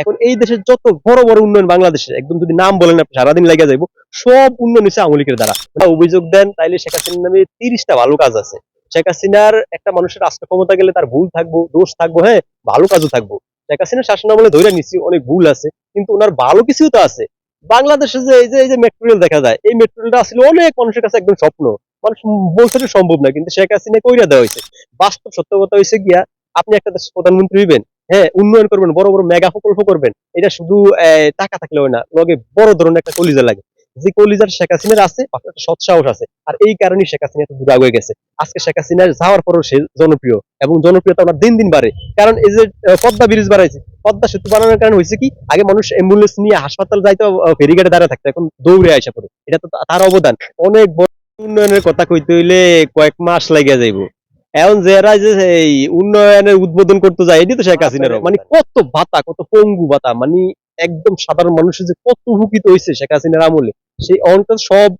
এখন এই দেশের যত বড় বড় উন্নয়ন বাংলাদেশে, একদম যদি নাম বলেন আপনি, সারাদিন লেগে যাইব, সব উন্নয়ন হচ্ছে আওয়ামী লীগের দ্বারা। অভিযোগ দেন, তাইলে শেখ হাসিনার নামে তিরিশটা ভালো কাজ আছে। শেখ হাসিনার একটা মানুষের রাষ্ট্র ক্ষমতা গেলে তার ভুল থাকব, দোষ থাকব হ্যাঁ ভালো কাজও থাকব। শেখ হাসিনার শাসন আমলে ধরে নিচ্ছি অনেক ভুল আছে, কিন্তু ওনার ভালো কিছুও তো আছে। বাংলাদেশে যে এই যে এই যে মেট্রোরেল দেখা যায়, এই মেট্রোরেলটা আসলে অনেক মানুষের কাছে একদম স্বপ্ন। মানুষ বলছে সম্ভব না, কিন্তু শেখ হাসিনা কইরা দেওয়া হয়েছে বাস্তব সত্য কথা হয়েছে গিয়া, আপনি একটা দেশের প্রধানমন্ত্রী হইবেন হ্যাঁ উন্নয়ন করবেন, বড় বড় মেগা প্রকল্প করবেন। এটা শুধু টাকা থাকলে না, লগে বড় ধরনের একটা কলিজা লাগে। যে কলিজার শেখ হাসিনার আছে একটা সৎ আছে। আর এই কারণেই শেখ হাসিনা এত দূর আগে গেছে। আজকে শেখ হাসিনার যাওয়ার পরও সে জনপ্রিয়, এবং জনপ্রিয়তা ওনার দিন দিন বাড়ে। কারণ এই যে পদ্মা ব্রিজ বাড়াইছে, পদ্মা সেতু বানানোর কারণে হয়েছে কি, আগে মানুষ অ্যাম্বুলেন্স নিয়ে হাসপাতাল যাইতো ফেরিঘাটে দাঁড়ায় থাকতো, এখন দৌড়ে আসা পড়ে। এটা তো, তার অবদান। অনেক বড় উন্নয়নের কথা কইতে হইলে কয়েক মাস লাগিয়া যাইবো। এখন যারা যে এই উন্নয়নের উদ্বোধন করতে যায় এটি তো শেখ হাসিনার মানে কত ভাতা কত পঙ্গু ভাতা মানে একদম সাধারণ মানুষের যে কত উপকৃত হয়েছে শেখ হাসিনার আমলে সেই অন্তর সব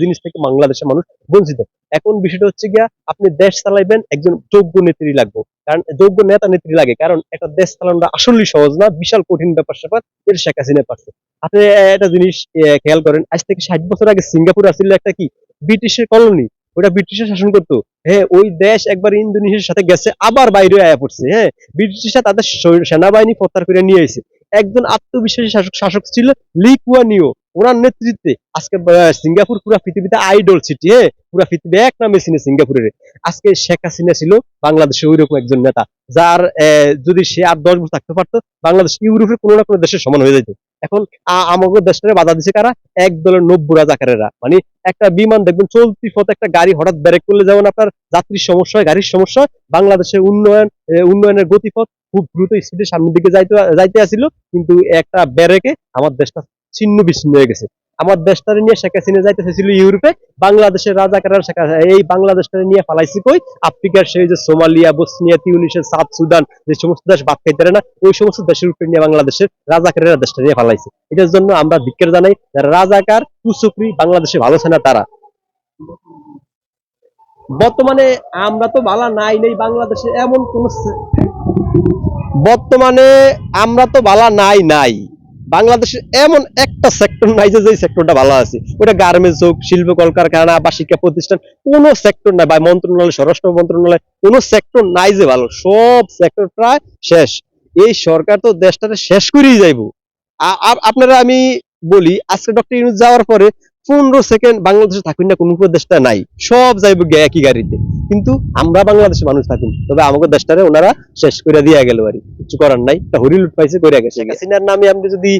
জিনিস থেকে বাংলাদেশের মানুষ বঞ্চিত। এখন বিষয়টা হচ্ছে গিয়া আপনি দেশ চালাইবেন একজন যোগ্য নেত্রী লাগবে। কারণ যোগ্য নেতা নেত্রী লাগে কারণ একটা দেশ চালানোটা আসলেই সহজ না বিশাল কঠিন ব্যাপার স্যাপার এটা শেখ হাসিনা পারছে। আপনি একটা জিনিস খেয়াল করেন আজ থেকে ষাট বছর আগে সিঙ্গাপুর আসলে একটা কি ব্রিটিশের কলোনি ওটা ব্রিটিশের শাসন করতো। হ্যাঁ ওই দেশ একবার ইন্দোনেশিয়ার সাথে গেছে, আবার বাইরে আয়া পড়ছে হ্যাঁ। ব্রিটিশরা তাদের সেনাবাহিনী প্রত্যাহার করে নিয়ে এসেছে একজন আত্মবিশ্বাসী শাসক শাসক ছিল লি কুয়ান ইউ ওনার নেতৃত্বে আজকে সিঙ্গাপুর পুরা পৃথিবীতে আইডল সিটি হ্যাঁ। পুরা পৃথিবী এক নামে চিনে সিঙ্গাপুরের। আজকে শেখ হাসিনা ছিল বাংলাদেশে ওই রকম একজন নেতা, যার যদি সে আর দশ বছর থাকতে পারতো, বাংলাদেশ ইউরোপের কোনো না কোনো দেশের সমান হয়ে যেত এখন আমাদের দেশটারে বাধা দিছে কারা? এক দলের নব্য রাজাকারেরা। মানে একটা বিমান দেখবেন চলতি পথে একটা গাড়ি হঠাৎ ব্যারেক করলে যেমন আপনার যাত্রীর সমস্যা গাড়ির সমস্যা বাংলাদেশের উন্নয়ন উন্নয়নের গতিপথ খুব দ্রুত স্পিডে সামনের দিকে যাইতে যাইতে আসিল। কিন্তু একটা ব্যারেকে আমার দেশটা ছিন্ন বিচ্ছিন্ন হয়ে গেছে। আমার দেশটারে নিয়ে শেখ হাসিনা চাইছিল ইউরোপে, বাংলাদেশের রাজাকাররা শেখ হাসিনা- এই বাংলাদেশটারে নিয়ে ফালাইছি কই? আফ্রিকার সেই যে সোমালিয়া, বসনিয়া তিউনিসের সাউথ সুদান, যে সমস্ত দেশ ভাত খাইতে না, ওই সমস্ত দেশের উপরে নিয়ে বাংলাদেশের রাজাকারেরা দেশটা নিয়ে ফালাইছে। এটার জন্য আমরা ধিক্কার জানাই, যারা রাজাকার কুচুকরি বাংলাদেশে ভালো আছে না তারা। বর্তমানে আমরা তো বালা নাই নেই বাংলাদেশে এমন কোন বর্তমানে আমরা তো বালা নাই নাই। বাংলাদেশে এমন একটা সেক্টর নাই যে যেই সেক্টরটা ভালো আছে। ওটা গার্মেন্টস হোক, শিল্প, কলকারখানা বা শিক্ষা প্রতিষ্ঠান, কোনো সেক্টর নাই বা মন্ত্রণালয়, স্বরাষ্ট্র মন্ত্রণালয়, কোনো সেক্টর নাই যে ভালো। সব সেক্টর প্রায় শেষ। এই সরকার তো দেশটাতে শেষ করেই যাইব। আপনারা আমি বলি, আজকে ডক্টর ইউনুস যাওয়ার পরে পনেরো সেকেন্ড বাংলাদেশে থাকুন না কোনো দেশটা নাই। সব যাইব একই গাড়িতে। কিন্তু আমরা বাংলাদেশের মানুষ থাকুন। তবে আমাদের দেশটারে ওনারা শেষ করে দিয়ে গেল আর কিছু করার নাই। একটা হরিলুট পাইছে করে গেছে। শেখ হাসিনার নামে আপনি যদি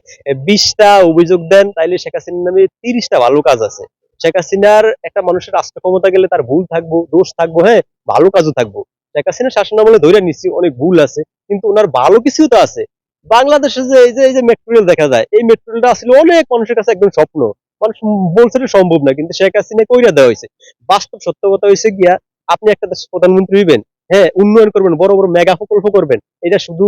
বিশটা অভিযোগ দেন তাইলে শেখ হাসিনার নামে তিরিশটা ভালো কাজ আছে। শেখ হাসিনার একটা মানুষের রাষ্ট্র ক্ষমতা গেলে তার ভুল থাকব দোষ থাকব হ্যাঁ ভালো কাজও থাকব। শেখ হাসিনার শাসন আমলে ধরে নিচ্ছি অনেক ভুল আছে। কিন্তু ওনার ভালো কিছুও তো আছে। বাংলাদেশে যে এই যে এই যে মেট্রোরেল দেখা যায় এই মেট্রোরেলটা আসলে অনেক মানুষের কাছে একদম স্বপ্ন। মানুষ বলছে যে সম্ভব না, কিন্তু শেখ হাসিনা কইরা দেওয়া হয়েছে। বাস্তব সত্য কথা হয়েছে গিয়া, আপনি একটা দেশের প্রধানমন্ত্রী হইবেন হ্যাঁ উন্নয়ন করবেন, বড় বড় মেগা প্রকল্প করবেন, এটা শুধু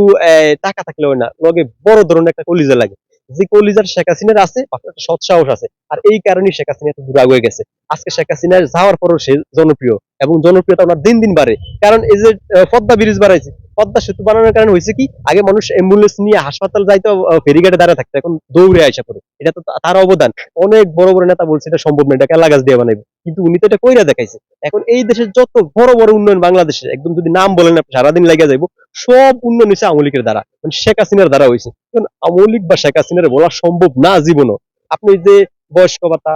টাকা থাকলে হয় না, লগে বড় ধরনের একটা কলিজা লাগে। যে কলিজার শেখ হাসিনার আছে আপনার একটা সৎ সাহস আছে, আর এই কারণেই শেখ হাসিনা এত দূর আগে গেছে। আজকে শেখ হাসিনা যাওয়ার পরও সে জনপ্রিয়। এবং জনপ্রিয়তা ওনার দিন দিন বাড়ে। কারণ এই যে পদ্মা ব্রিজ বাড়াইছে, পদ্মা সেতু বানানোর কারণে হয়েছে কি, আগে মানুষ অ্যাম্বুলেন্স নিয়ে হাসপাতাল যাইতো ফেরিঘাটে দাঁড়ায় থাকতো, এখন দৌড়ে আসা পড়ে। এটা তো, তার অবদান। অনেক বড় বড় নেতা বলছে, এটা সম্ভব না, এটা কেলা গাছ দিয়ে বানাইবে। কিন্তু উনি তো এটা কইরা দেখাইছে। এখন এই দেশের যত বড় বড় উন্নয়ন বাংলাদেশে, একদম যদি নাম বলেন আপনি, সারাদিন লাগিয়া যাইব, সব উন্নয়ন হয়েছে আওয়ামী লীগের দ্বারা। মানে শেখ হাসিনার দ্বারা হয়েছে। এখন আওয়ামী লীগ বা শেখ হাসিনার বলা সম্ভব না জীবনও। আপনি যে বয়স্ক ভাতা